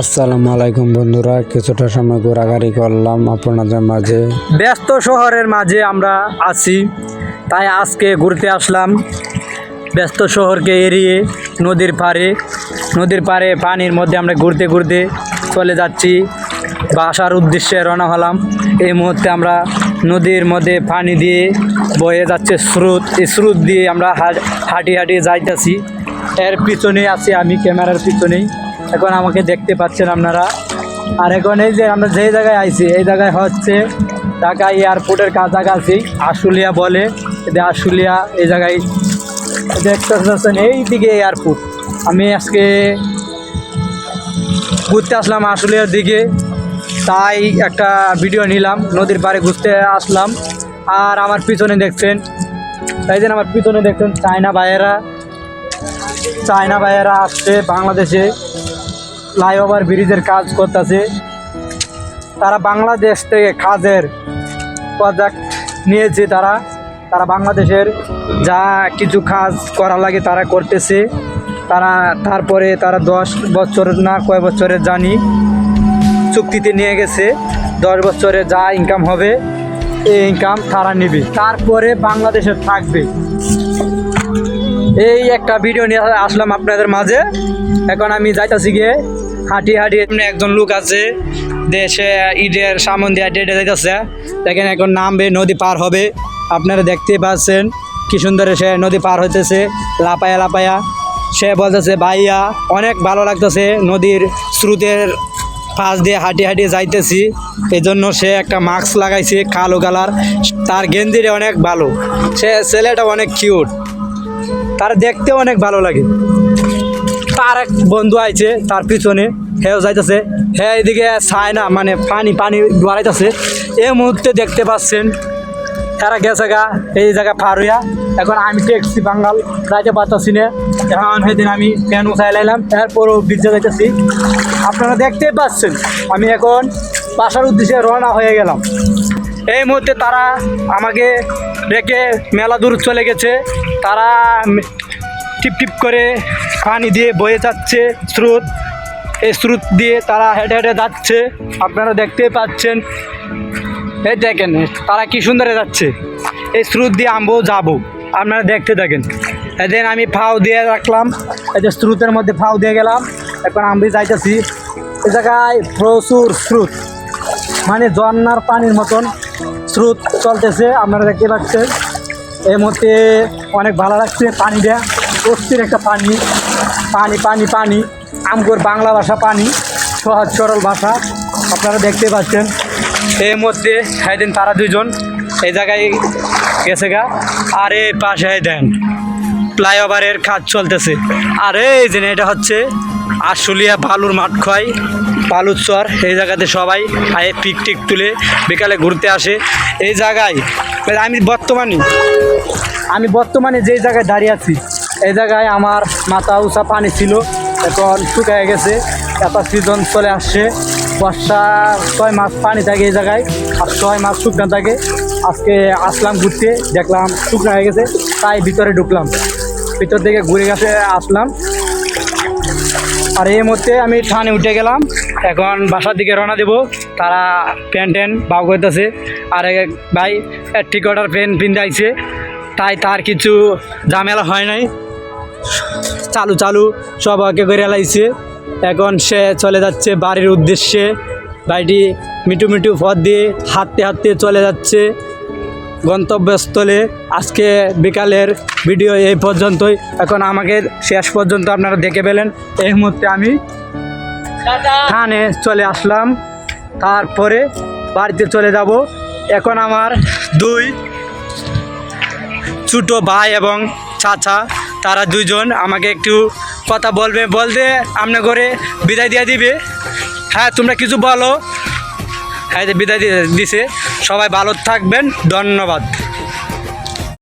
আসসালামু আলাইকুম বন্ধুরা, কিছুটা সময় ঘোরাঘুরি করলাম আপনাদের মাঝে। ব্যস্ত শহরের মাঝে আমরা আছি, তাই আজকে ঘুরতে আসলাম। ব্যস্ত শহরকে এড়িয়ে নদীর পাড়ে নদীর পাড়ে পানির মধ্যে আমরা ঘুরতে ঘুরতে চলে যাচ্ছি। বাসার উদ্দেশ্যে রওনা হলাম। এই মুহূর্তে আমরা নদীর মধ্যে পানি দিয়ে বয়ে যাচ্ছে স্রোত। এই স্রোত দিয়ে আমরা হাঁটি হাঁটি যাইতেছি। এর পিছনে আছি আমি, ক্যামেরার পিছনেই। এখন আমাকে দেখতে পাচ্ছেন আপনারা। আর এখন এই যে আমরা যে জায়গায় আইছি, এই জায়গায় হচ্ছে ঢাকা এয়ারপোর্টের কাছাকাছি আশুলিয়া বলে। যে আশুলিয়া, এই জায়গায় দেখতে পাচ্ছেন, এই দিকে এয়ারপোর্ট। আমি আজকে ঘুরতে আসলাম আশুলিয়ার দিকে, তাই একটা ভিডিও নিলাম, নদীর পাড়ে ঘুরতে আসলাম। আর আমার পিছনে দেখছেন তাই জন্য আমার পিছনে দেখছেন চায়না ভাইয়েরা। চায়না ভাইয়েরা আসছে বাংলাদেশে। ফ্লাইওভার ব্রিজের কাজ করতেছে। তারা বাংলাদেশ থেকে কাজের প্রজেক্ট নিয়েছে তারা। তারা বাংলাদেশের যা কিছু কাজ করা লাগে তারা করতেছে। তারা তারপরে তারা দশ বছর না কয় বছরের জানি চুক্তিতে নিয়ে গেছে। দশ বছরে যা ইনকাম হবে, এই ইনকাম তারা নেবে। তারপরে বাংলাদেশে থাকবে। এই একটা ভিডিও নিয়ে আসলাম আপনাদের মাঝে। এখন আমি যাইতাছি গিয়ে হাঁটি হাঁটি। একজন লোক আছে দেশে ইটের সামন দিয়ে হাঁটি যাইতেছে। দেখেন এখন নামবে, নদী পার হবে। আপনারা দেখতে পাচ্ছেন কি সুন্দর সে নদী পার হইতেছে লাপায়া লাপায়া সে বলতেছে, ভাইয়া, অনেক ভালো লাগতেছে নদীর স্রোতের পাশ দিয়ে হাঁটি হাঁটি যাইতেছি। এই জন্য সে একটা মাস্ক লাগাইছে, কালো কালার। তার গেঞ্জিটা অনেক ভালো। সে ছেলেটা অনেক কিউট তার দেখতে অনেক ভালো লাগে। তার এক বন্ধু আইছে, তার পিছনে হেও যাইতেছে। হে এদিকে চায় না মানে পানি পানি ডুয়ারাইতেছে এই মুহূর্তে দেখতে পাচ্ছেন তারা গেছে গা, এই জায়গা পার হইয়া। এখন আমি ট্যাক্সি বাঙ্গাল যাইতে পারতেছি না। এখন সেদিন আমি ফ্যান উঠাই লাইলাম, এরপরও ব্রিজে যাইতেছি। আপনারা দেখতেই পাচ্ছেন, আমি এখন বাসার উদ্দেশ্যে রওনা হয়ে গেলাম। এই মুহূর্তে তারা আমাকে রেখে মেলা দূর চলে গেছে। তারা টিপ টিপ করে পানি দিয়ে বয়ে যাচ্ছে স্রোত। এই স্রোত দিয়ে তারা হেঁটে হেঁটে যাচ্ছে। আপনারা দেখতেই পাচ্ছেন। এই দেখেন, তারা কি সুন্দরে যাচ্ছে। এই স্রোত দিয়ে আমবো যাব। আপনারা দেখতে থাকেন। এদিন আমি ফাও দিয়ে রাখলাম। এই যে স্রোতের মধ্যে ফাও দিয়ে গেলাম। এখন আমি যাইতেছি এই জায়গায় প্রচুর স্রোত। মানে ঝর্নার পানির মতন স্রোত চলতেছে, আপনারা দেখতে পাচ্ছেন। এই মুহূর্তে অনেক ভালো লাগছে, পানি দেয়া। অস্থির একটা পানি। পানি পানি পানি। আমগর বাংলা ভাষা পানি। সহজ, সরল ভাষা। আপনারা দেখতে পাচ্ছেন। এই মধ্যে সেদিন তারা দুজন এই জায়গায় গেছে গা। আর এই পাশে দেন। ফ্লাইওভারের কাজ চলতেছে। আর এই যে এটা হচ্ছে আশুলিয়া বালুর মাঠ খয় বালুর চর। এই জায়গাতে সবাই আয়ে পিক টিক তুলে বিকালে ঘুরতে আসে। এই জায়গায় আমি বর্তমানে আমি বর্তমানে যেই জায়গায় দাঁড়িয়ে আছি, এই জায়গায় আমার মাথা উঁচা পানি ছিল, এখন শুকায় গেছে একটা সিজন চলে আসছে, বর্ষা ছয় মাস পানি থাকে এই জায়গায়, আর ছয় মাস শুকনো থাকে। আজকে আসলাম ঘুরতে, দেখলাম শুকনো হয়ে গেছে, তাই ভিতরে ঢুকলাম। ভিতর থেকে ঘুরে গেছে, আসলাম। আর এই মুহূর্তে আমি ঠানে উঠে গেলাম, এখন বাসার দিকে রওনা দেবো, তারা প্যান্ট ট্যান বাউ করতেছে। আর এক ভাই অর্ডার প্যান্ট পিনতে তাই তার কিছু ঝামেলা হয় নাই। চালু চালু সব আগে করে লাইছে। এখন সে চলে যাচ্ছে বাড়ির উদ্দেশ্যে। বাড়িটি মিটু মিটু পথ দিয়ে হাঁটতে হাঁটতে চলে যাচ্ছে গন্তব্যস্থলে। আজকে বিকালের ভিডিও এই পর্যন্তই। এখন আমাকে শেষ পর্যন্ত আপনারা দেখে পেলেন। এই মুহূর্তে আমি থানে চলে আসলাম। তারপরে বাড়িতে চলে যাব। এখন আমার দুই ছোটো ভাই এবং চাচা, তারা দুজন আমাকে একটু কথা বলবে, বলতে আপনি করে বিদায় দিয়ে দিবে। হ্যাঁ তোমরা কিছু বলো। হ্যাঁ বিদায় দিয়ে দিছে। সবাই ভালো থাকবেন। ধন্যবাদ।